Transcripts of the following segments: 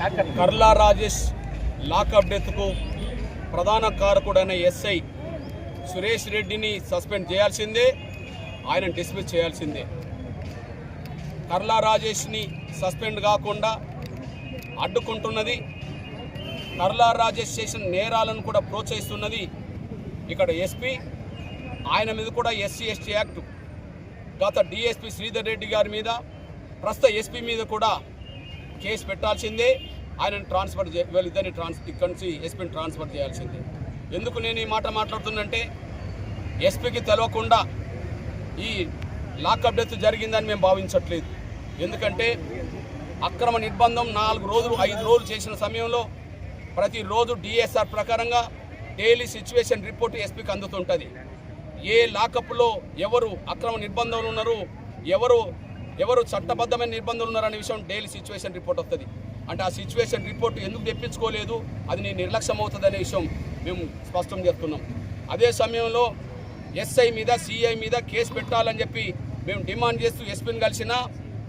Karla Rajesh lockup డెత్కు ప్రధాన కారకుడైన SI Suresh రెడ్డిని suspend చేయాల్సిందే ఆయన డిస్మిస్ చేయాల్సిందే. కర్లా రాజేష్ని సస్పెండ్ కాకుండా అడ్డుకుంటున్నది కర్లా రాజేష్ చేసిన నేరాలను కూడా ప్రోత్సహిస్తున్నది ఇక్కడ ఎస్పీ ఆయన మీద కూడా ఎస్సీ ఎస్టీ యాక్ట్ గత డిఎస్పీ శ్రీధర్ రెడ్డి గారి మీద ప్రస్తుత ఎస్పీ మీద కూడా కేసు పెట్టాల్సిందే. ఆయనను ట్రాన్స్ఫర్ చే వీళ్ళిద్దరిని ట్రాన్స్ ఇక్కడి నుంచి ఎస్పీని ట్రాన్స్ఫర్ చేయాల్సిందే. ఎందుకు నేను ఈ మాట మాట్లాడుతుందంటే ఎస్పీకి తెలవకుండా ఈ లాకప్ డెత్ జరిగిందని మేము భావించట్లేదు. ఎందుకంటే అక్రమ నిర్బంధం నాలుగు రోజులు ఐదు రోజులు చేసిన సమయంలో ప్రతిరోజు డిఎస్ఆర్ ప్రకారంగా డైలీ సిచ్యువేషన్ రిపోర్ట్ ఎస్పీకి అందుతుంటుంది. ఏ లాకప్లో ఎవరు అక్రమ నిర్బంధంలో ఉన్నారు ఎవరు ఎవరు చట్టబద్ధమైన నిర్బంధాలు ఉన్నారనే విషయం డైలీ సిచ్యువేషన్ రిపోర్ట్ వస్తుంది అంటే ఆ సిచ్యువేషన్ రిపోర్ట్ ఎందుకు తెప్పించుకోలేదు? అది నీ నిర్లక్ష్యం అవుతుంది విషయం మేము స్పష్టం చేస్తున్నాం. అదే సమయంలో ఎస్ఐ మీద సిఐ మీద కేసు పెట్టాలని చెప్పి మేము డిమాండ్ చేస్తూ ఎస్పీని కలిసినా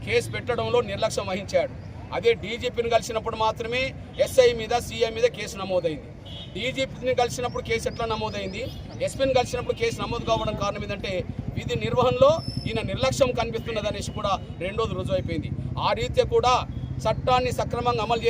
కేసు పెట్టడంలో నిర్లక్ష్యం వహించాడు. అదే డీజీపీని కలిసినప్పుడు మాత్రమే ఎస్ఐ మీద సిఐ మీద కేసు నమోదైంది. డీజీపీని కలిసినప్పుడు కేసు ఎట్లా నమోదైంది? ఎస్పీని కలిసినప్పుడు కేసు నమోదు కావడం కారణం ఏంటంటే విధి నిర్వహణలో ఈయన నిర్లక్ష్యం కనిపిస్తున్నది అనేసి కూడా రెండోది రుజువు అయిపోయింది ఆ రీత్యా కూడా చట్టాన్ని సక్రమంగా అమలు